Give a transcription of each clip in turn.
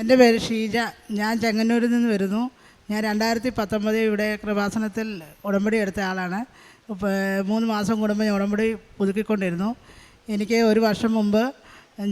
എന്റെ പേര് ഷീജ. ഞാൻ ചെങ്ങന്നൂരിൽ നിന്ന് വരുന്നു. ഞാൻ രണ്ടായിരത്തി പത്തൊമ്പത് ഇവിടെ കൃപാസനത്തിൽ ഉടമ്പടി എടുത്ത ആളാണ്. മൂന്ന് മാസം കൂടുമ്പോൾ ഞാൻ ഉടമ്പടി പുതുക്കിക്കൊണ്ടിരുന്നു. എനിക്ക് ഒരു വർഷം മുമ്പ്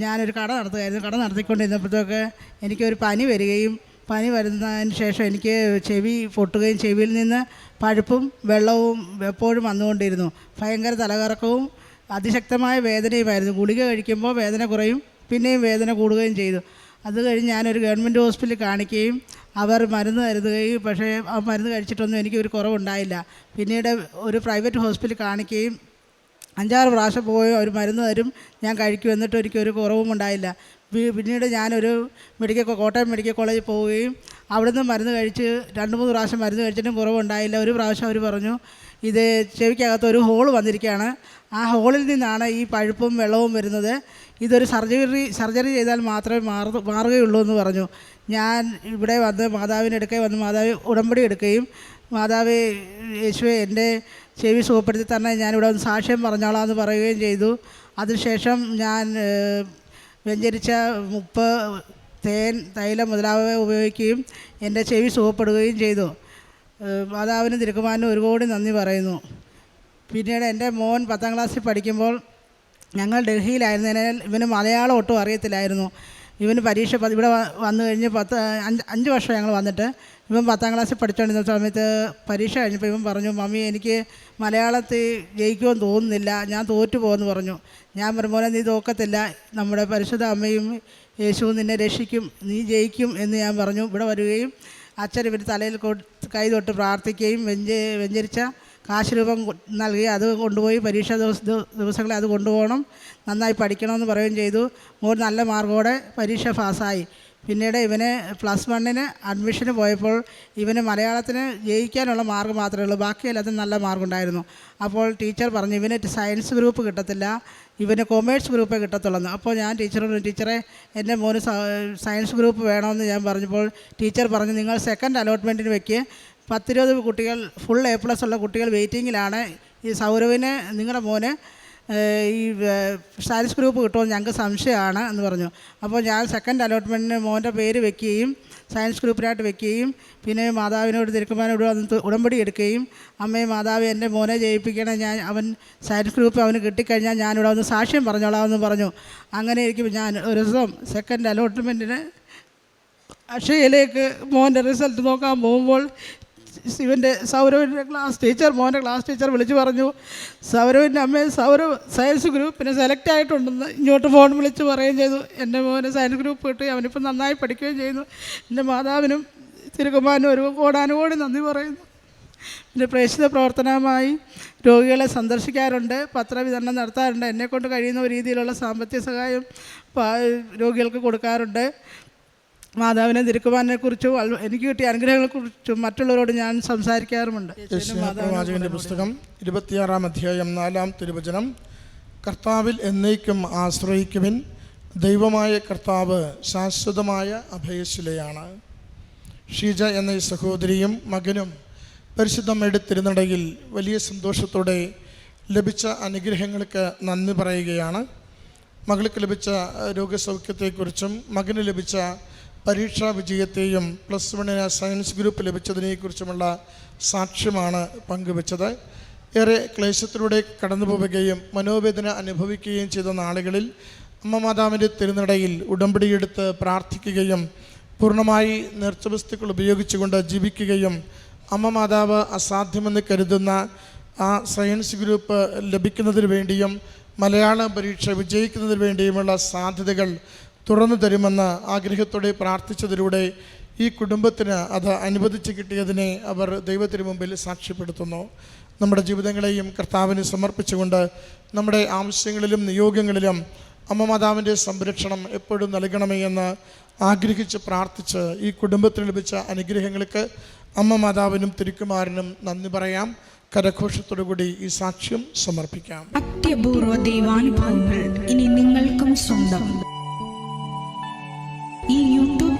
ഞാനൊരു കട നടത്തുകയായിരുന്നു. കട നടത്തിക്കൊണ്ടിരുന്നപ്പോഴത്തേക്ക് എനിക്കൊരു പനി വരികയും പനി വരുന്നതിന് ശേഷം എനിക്ക് ചെവി പൊട്ടുകയും ചെവിയിൽ നിന്ന് പഴുപ്പും വെള്ളവും എപ്പോഴും വന്നുകൊണ്ടിരുന്നു. ഭയങ്കര തലകറക്കവും അതിശക്തമായ വേദനയുമായിരുന്നു. ഗുളിക കഴിക്കുമ്പോൾ വേദന കുറയും പിന്നെയും വേദന കൂടുകയും ചെയ്തു. അത് കഴിഞ്ഞ് ഞാനൊരു ഗവൺമെന്റ് ഹോസ്പിറ്റലിൽ കാണിക്കുകയും അവർ മരുന്ന് കരുതുകയും പക്ഷേ ആ മരുന്ന് കഴിച്ചിട്ടൊന്നും എനിക്ക് എനിക്കൊരു കുറവുണ്ടായില്ല. പിന്നീട് ഒരു പ്രൈവറ്റ് ഹോസ്പിറ്റലിൽ കാണിക്കുകയും അഞ്ചാറ് പ്രാവശ്യം പോയി അവർ മരുന്ന് തരും ഞാൻ കഴിക്കും എന്നിട്ടും എനിക്കൊരു കുറവും ഉണ്ടായില്ല പിന്നീട് ഞാനൊരു മെഡിക്കൽ കോട്ടയം മെഡിക്കൽ കോളേജിൽ പോവുകയും അവിടുന്ന് മരുന്ന് കഴിച്ച് രണ്ട് മൂന്ന് പ്രാവശ്യം മരുന്ന് കഴിച്ചിട്ടും കുറവുണ്ടായില്ല. ഒരു പ്രാവശ്യം അവർ പറഞ്ഞു ഇത് ചെവിക്കകത്ത് ഒരു ഹോൾ വന്നിരിക്കുകയാണ്. ആ ഹോളിൽ നിന്നാണ് ഈ പഴുപ്പും വെള്ളവും വരുന്നത്. ഇതൊരു സർജറി സർജറി ചെയ്താൽ മാത്രമേ മാറ മാറുകയുള്ളൂ എന്ന് പറഞ്ഞു. ഞാൻ ഇവിടെ വന്ന് മാതാവിന്റെ അടുക്കൽ വന്ന് മാതാവ് ഉടമ്പടി എടുക്കുകയും മാതാവ് യേശുവെ എന്റെ ചെവി സുഖപ്പെടുത്തി തന്നെ ഞാനിവിടെ വന്ന് സാക്ഷ്യം പറഞ്ഞോളാം എന്ന് പറയുകയും ചെയ്തു. അതിനുശേഷം ഞാൻ വ്യഞ്ചരിച്ച ഉപ്പ് തേൻ തൈലം മുതലായവ ഉപയോഗിക്കുകയും എന്റെ ചെവി സുഖപ്പെടുകയും ചെയ്തു. മാതാവിനും തിരുക്കുമാനും ഒരു കോടി നന്ദി പറയുന്നു. പിന്നീട് എന്റെ മോൻ പത്താം ക്ലാസ്സിൽ പഠിക്കുമ്പോൾ ഞങ്ങൾ ഡൽഹിയിലായിരുന്നതിനാൽ ഇവന് മലയാളം ഒട്ടും അറിയത്തില്ലായിരുന്നു. ഇവന് പരീക്ഷ ഇവിടെ വന്നു കഴിഞ്ഞ് പത്ത് അഞ്ച് അഞ്ച് വർഷം ഞങ്ങൾ വന്നിട്ട് ഇവൻ പത്താം ക്ലാസ്സിൽ പഠിച്ചുകൊണ്ടിരുന്ന സമയത്ത് പരീക്ഷ കഴിഞ്ഞപ്പോൾ ഇവൻ പറഞ്ഞു മമ്മി എനിക്ക് മലയാളത്തിൽ ജയിക്കുമെന്ന് തോന്നുന്നില്ല. ഞാൻ തോറ്റു പോകുമെന്ന് പറഞ്ഞു. ഞാൻ പറഞ്ഞു മോനെ നീ തോക്കത്തില്ല. നമ്മുടെ പരിശുദ്ധ അമ്മയും യേശുവും നിന്നെ രക്ഷിക്കും നീ ജയിക്കും എന്ന് ഞാൻ പറഞ്ഞു. ഇവിടെ വരികയും അച്ഛൻ ഇവർ തലയിൽ കൊ- തൊട്ട് പ്രാർത്ഥിക്കുകയും വെഞ്ച വെഞ്ചരിച്ച കാശ് രൂപം നൽകി അത് കൊണ്ടുപോയി പരീക്ഷ ദിവസ ദിവ- ദിവസങ്ങളിൽ അത് കൊണ്ടുപോകണം. നന്നായി പഠിക്കണമെന്ന് പറയുകയും ചെയ്തു. മോൻ നല്ല മാർക്കോടെ പരീക്ഷ പാസ്സായി. പിന്നീട് ഇവന് പ്ലസ് വണ്ണിന് അഡ്മിഷന് പോയപ്പോൾ ഇവന് മലയാളത്തിന് ജയിക്കാനുള്ള മാർഗം മാത്രമേ ഉള്ളൂ. ബാക്കി എല്ലാത്തിനും നല്ല മാർക്കുണ്ടായിരുന്നു അപ്പോൾ ടീച്ചർ പറഞ്ഞു ഇവന് സയൻസ് ഗ്രൂപ്പ് കിട്ടത്തില്ല. ഇവന് കൊമേഴ്സ് ഗ്രൂപ്പേ കിട്ടത്തുള്ളൂ അപ്പോൾ ഞാൻ ടീച്ചറോട് ടീച്ചറെ എന്റെ മോന് സയൻസ് ഗ്രൂപ്പ് വേണമെന്ന് ഞാൻ പറഞ്ഞപ്പോൾ ടീച്ചർ പറഞ്ഞു നിങ്ങൾ സെക്കൻഡ് അലോട്ട്മെന്റിന് വെക്ക്. പത്തിരുപത് കുട്ടികൾ ഫുൾ എ പ്ലസ് ഉള്ള കുട്ടികൾ വെയിറ്റിങ്ങിലാണ് ഈ സൗരവിന് നിങ്ങളുടെ മോന് ഈ സ്റ്റാറ്റസ് ഗ്രൂപ്പ് കിട്ടുമോ ഞങ്ങൾക്ക് സംശയമാണ് എന്ന് പറഞ്ഞു. അപ്പോൾ ഞാൻ സെക്കൻഡ് അലോട്ട്മെന്റിന് മോന്റെ പേര് വെക്കുകയും സയൻസ് ഗ്രൂപ്പിനായിട്ട് വെക്കുകയും പിന്നെ മാതാവിനോട് തിരുക്കുമാനോട് വന്ന് ഉടമ്പടി എടുക്കുകയും അമ്മയെ മാതാവ് എന്റെ മോനെ ജയിപ്പിക്കണം ഞാൻ അവൻ സയൻസ് ഗ്രൂപ്പ് അവന് കിട്ടിക്കഴിഞ്ഞാൽ ഞാനിവിടെ വന്ന് സാക്ഷ്യം പറഞ്ഞോളാം എന്ന് പറഞ്ഞു. അങ്ങനെ ഇരിക്കും ഞാൻ ഒരു ദിവസം സെക്കൻഡ് അലോട്ട്മെന്റിന് അക്ഷയയിലേക്ക് മോന്റെ റിസൾട്ട് നോക്കാൻ പോകുമ്പോൾ ശിവന്റെ സൗരവിന്റെ ക്ലാസ് ടീച്ചർ മോന്റെ ക്ലാസ് ടീച്ചർ വിളിച്ചു പറഞ്ഞു സൗരവിന്റെ അമ്മയെ സൗരവ് സയൻസ് ഗ്രൂപ്പിന് സെലക്ട് ആയിട്ടുണ്ടെന്ന് ഇങ്ങോട്ട് ഫോൺ വിളിച്ച് പറയുകയും ചെയ്തു. എന്റെ മോനെ സയൻസ് ഗ്രൂപ്പ് കിട്ടി അവനിപ്പോൾ നന്നായി പഠിക്കുകയും ചെയ്യുന്നു. എന്റെ മാതാവിനും തിരുകുമാരനും ഒരു കോടാനുകോടി നന്ദി പറയുന്നു. പിന്നെ പ്രേക്ഷിത പ്രവർത്തനമായി രോഗികളെ സന്ദർശിക്കാറുണ്ട് പത്രവിതരണം നടത്താറുണ്ട്. എന്നെക്കൊണ്ട് കഴിയുന്ന രീതിയിലുള്ള സാമ്പത്തിക സഹായം രോഗികൾക്ക് കൊടുക്കാറുണ്ട്. മാതാവിനെ തിരുക്കുവാനെ കുറിച്ചും എനിക്ക് കിട്ടിയ അനുഗ്രഹങ്ങളെ കുറിച്ചും മറ്റുള്ളവരോട് ഞാൻ സംസാരിക്കാറുമുണ്ട്. പ്രവാചകന്റെ പുസ്തകം ഇരുപത്തിയാറാം അധ്യായം നാലാം തിരുവചനം. കർത്താവിൽ എന്നേക്കും ആശ്രയിക്കുവിൻ. ദൈവമായ കർത്താവ് ശാശ്വതമായ അഭയശിലയാണ്. ഷീജ എന്ന ഈ സഹോദരിയും മകനും പരിശുദ്ധമ്മയുടെ തിരുനടയിൽ വലിയ സന്തോഷത്തോടെ ലഭിച്ച അനുഗ്രഹങ്ങൾക്ക് നന്ദി പറയുകയാണ്. മകൾക്ക് ലഭിച്ച രോഗസൗഖ്യത്തെക്കുറിച്ചും മകന് ലഭിച്ച പരീക്ഷാ വിജയത്തെയും പ്ലസ് വണ്ണിന് സയൻസ് ഗ്രൂപ്പ് ലഭിച്ചതിനെക്കുറിച്ചുമുള്ള സാക്ഷ്യമാണ് പങ്കുവച്ചത്. ഏറെ ക്ലേശത്തിലൂടെ കടന്നു പോവുകയും മനോവേദന അനുഭവിക്കുകയും ചെയ്ത നാളുകളിൽ അമ്മ മാതാവിന്റെ തിരുനടയിൽ ഉടമ്പടിയെടുത്ത് പ്രാർത്ഥിക്കുകയും പൂർണമായി നേർച്ചവസ്തുക്കൾ ഉപയോഗിച്ചുകൊണ്ട് ജീവിക്കുകയും അമ്മ മാതാവ് അസാധ്യമെന്ന് കരുതുന്ന ആ സയൻസ് ഗ്രൂപ്പ് ലഭിക്കുന്നതിന് വേണ്ടിയും മലയാളം പരീക്ഷ വിജയിക്കുന്നതിന് വേണ്ടിയുമുള്ള സാധ്യതകൾ തുറന്നു തരുമെന്ന് ആഗ്രഹത്തോടെ പ്രാർത്ഥിച്ചതിലൂടെ ഈ കുടുംബത്തിന് അത് അനുവദിച്ച് കിട്ടിയതിനെ അവർ ദൈവത്തിന് മുമ്പിൽ സാക്ഷ്യപ്പെടുത്തുന്നു. നമ്മുടെ ജീവിതങ്ങളെയും കർത്താവിന് സമർപ്പിച്ചുകൊണ്ട് നമ്മുടെ ആവശ്യങ്ങളിലും നിയോഗങ്ങളിലും അമ്മ മാതാവിന്റെ സംരക്ഷണം എപ്പോഴും നൽകണമേ എന്ന് ആഗ്രഹിച്ച് പ്രാർത്ഥിച്ച് ഈ കുടുംബത്തിന് ലഭിച്ച അനുഗ്രഹങ്ങൾക്ക് അമ്മ മാതാവിനും തിരുക്കുമാരനും നന്ദി പറയാം. കരഘോഷത്തോടുകൂടി ഈ സാക്ഷ്യം സമർപ്പിക്കാം. അത്യപൂർവ ദൈവാനുഭവങ്ങൾ ഇനി നിങ്ങൾക്കും സ്വന്തം.